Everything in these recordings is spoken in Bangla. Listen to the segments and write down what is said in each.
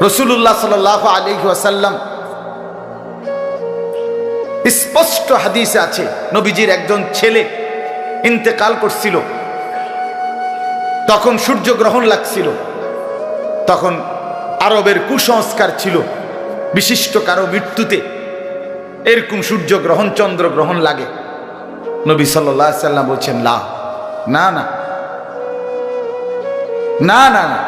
রসুল্লাহ সাল আলী ওয়াসাল্লাম স্পষ্ট হাদিসে আছে, নবীজির একজন ছেলে ইন্তেকাল করছিল। তখন সূর্যগ্রহণ লাগছিল। তখন আরবের কুসংস্কার ছিল। বিশিষ্ট কারও মৃত্যুতে এরকম সূর্যগ্রহণ, চন্দ্রগ্রহণ লাগে। নবী সাল্লাহ সাল্লাম বলছেন, লা, না না। না না না।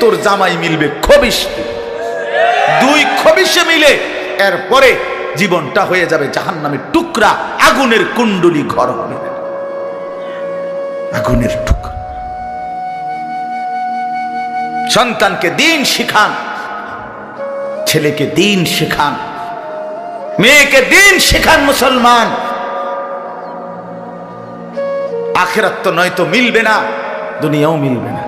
তোর জামাই মিলবে খবিস দুই খবিসে মিলে এরপরে জীবনটা হয়ে যাবে জাহান্নামের টুকরা, আগুনের কুণ্ডলি ঘর হবে। আগুনের টুকরা। সন্তানকে দিন শিখান, ছেলেকে দিন শেখান, মেয়েকে দিন শেখান মুসলমান। আখেরাত তো নয়তো মিলবে না, দুনিয়াও মিলবে না।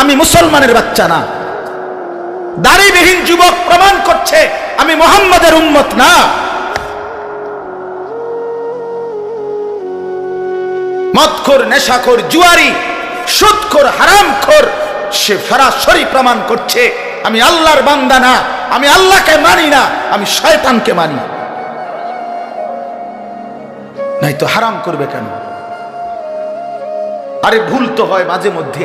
আমি মুসলমানের বাচ্চা না। দাড়িবিহীন যুবক প্রমাণ করছে, আমি মোহাম্মদের উম্মত না। মদখোর, নেশাখোর, জুয়ারি, সুদখোর, হারামখোর, সে সরাসরি প্রমাণ করছে, আমি আল্লাহর বান্দা না, আমি আল্লাহকে মানি না, আমি শয়তানকে মানি। নাই তো হারাম করবে কেন? আরে ভুল তো হয় মাঝে মধ্যে।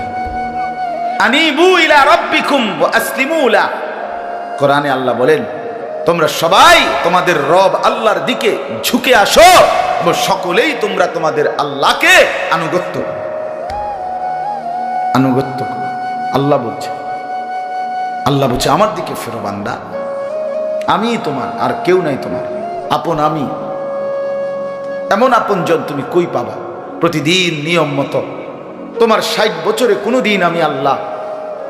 ইলা কোরআনে আল্লাহ বলেন, তোমরা সবাই তোমাদের রব আল্লাহর দিকে ঝুঁকে আসো, এবং সকলেই তোমরা তোমাদের আল্লাহকে আনুগত্য। আনুগত্য আল্লাহ বলছে আল্লাহ বলছে, আমার দিকে ফেরো বান্দা। আমি তোমার, আর কেউ নাই তোমার। আপন আমি। এমন আপন আপনজন তুমি কই পাবা? প্রতিদিন নিয়ম মতো। তোমার ষাট বছরে কোনো দিন আমি আল্লাহ